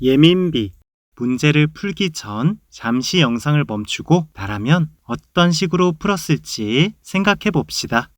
예민비. 문제를 풀기 전 잠시 영상을 멈추고 나라면 어떤 식으로 풀었을지 생각해 봅시다.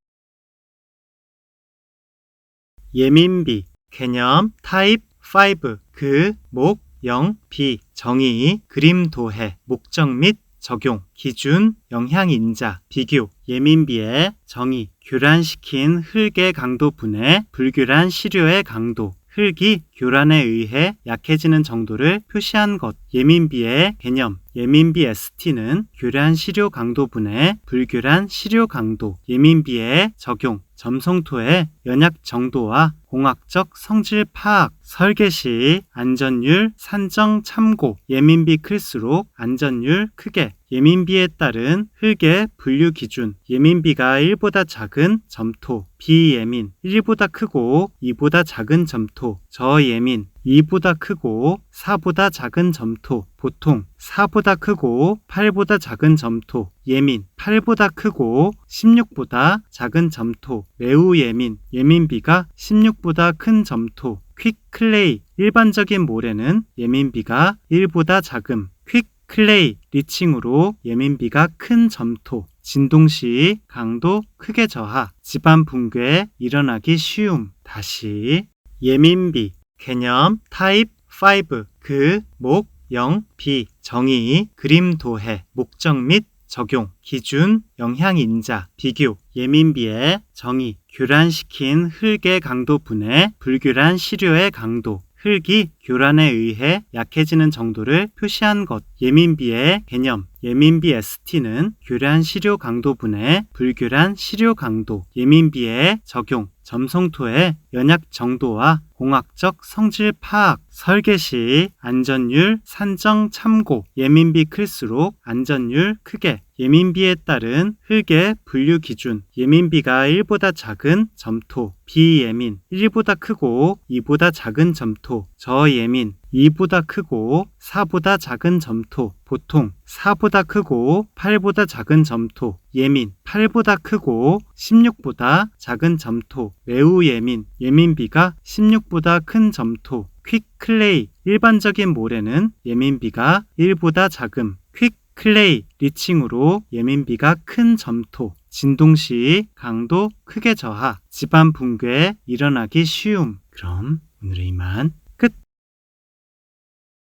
예민비. 개념 타입 5. 그, 목, 영, 비. 정의, 그림 도해, 목적 및 적용, 기준, 영향 인자, 비교, 예민비의 정의, 교란시킨 흙의 강도 분해, 불교란 시료의 강도, 흙이 교란에 의해 약해지는 정도를 표시한 것. 예민비의 개념. 예민비 ST는 교란 시료 강도 분해, 불교란 시료 강도. 예민비의 적용. 점성토의 연약 정도와 공학적 성질 파악, 설계 시 안전율 산정 참고, 예민비 클수록 안전율 크게, 예민비에 따른 흙의 분류 기준, 예민비가 1보다 작은 점토, 비예민, 1보다 크고 2보다 작은 점토, 저 예민, 2보다 크고 4보다 작은 점토, 보통 4보다 크고 8보다 작은 점토, 예민, 8보다 크고 16보다 작은 점토, 매우 예민, 예민비가 16보다 큰 점토, 퀵 클레이, 일반적인 모래는 예민비가 1보다 작음, 퀵 클레이, 리칭으로 예민비가 큰 점토, 진동 시 강도 크게 저하, 집안 붕괴 일어나기 쉬움. 다시 예민비 개념 타입 5 그, 목, 영, 비 정의, 그림 도해, 목적 및 적용, 기준, 영향 인자, 비교, 예민비의 정의, 교란시킨 흙의 강도 분해, 불교란 시료의 강도, 흙이 교란에 의해 약해지는 정도를 표시한 것. 예민비의 개념. 예민비 ST는 교란 시료 강도 분해, 불교란 시료 강도. 예민비의 적용. 점성토의 연약 정도와 공학적 성질 파악, 설계 시 안전율 산정 참고, 예민비 클수록 안전율 크게, 예민비에 따른 흙의 분류 기준, 예민비가 1보다 작은 점토, 비예민, 1보다 크고 2보다 작은 점토, 저예민, 2보다 크고 4보다 작은 점토, 보통 4보다 크고 8보다 작은 점토, 예민, 8보다 크고 16보다 작은 점토, 매우 예민, 예민비가 16보다 큰 점토, 퀵 클레이, 일반적인 모래는 예민비가 1보다 작음, 퀵 클레이, 리칭으로 예민비가 큰 점토, 진동 시 강도 크게 저하, 집안 붕괴 일어나기 쉬움. 그럼 오늘은 이만